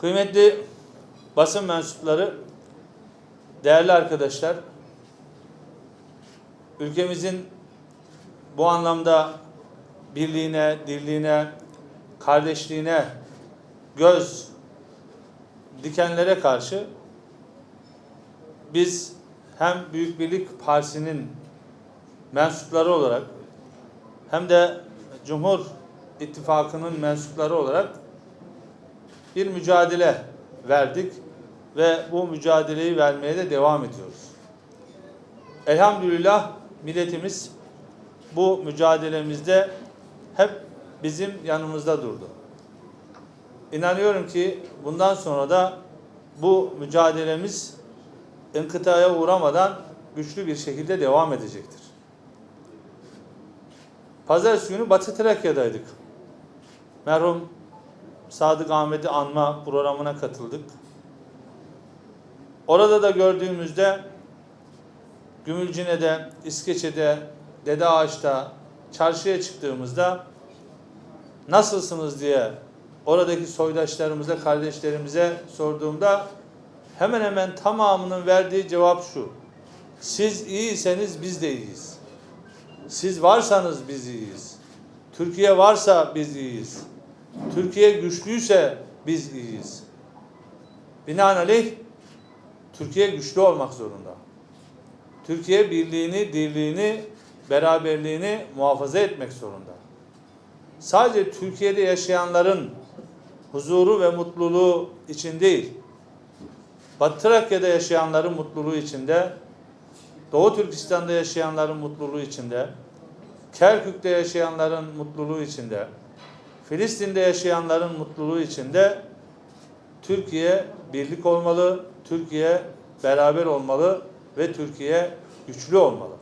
Kıymetli basın mensupları, değerli arkadaşlar, ülkemizin bu anlamda birliğine, dirliğine, kardeşliğine göz dikenlere karşı biz hem Büyük Birlik Partisi'nin mensupları olarak hem de Cumhur İttifakı'nın mensupları olarak bir mücadele verdik ve bu mücadeleyi vermeye de devam ediyoruz. Elhamdülillah milletimiz bu mücadelemizde hep bizim yanımızda durdu. İnanıyorum ki bundan sonra da bu mücadelemiz inkıtaya uğramadan güçlü bir şekilde devam edecektir. Pazartesi günü Batı Trakya'daydık. Merhum Sadık Ahmet'i anma programına katıldık. Orada da gördüğümüzde Gümülcine'de, İskeçe'de, Dede Ağaç'ta, çarşıya çıktığımızda nasılsınız diye oradaki soydaşlarımıza, kardeşlerimize sorduğumda hemen hemen tamamının verdiği cevap şu. Siz iyiyseniz biz de iyiyiz. Siz varsanız biz iyiyiz. Türkiye varsa biz iyiyiz. Türkiye güçlüyse biz iyiyiz. Binaenaleyh Türkiye güçlü olmak zorunda. Türkiye birliğini, dirliğini, beraberliğini muhafaza etmek zorunda. Sadece Türkiye'de yaşayanların huzuru ve mutluluğu için değil, Batı Trakya'da yaşayanların mutluluğu içinde, Doğu Türkistan'da yaşayanların mutluluğu içinde, Kerkük'te yaşayanların mutluluğu içinde, Filistin'de yaşayanların mutluluğu içinde Türkiye birlik olmalı, Türkiye beraber olmalı ve Türkiye güçlü olmalı.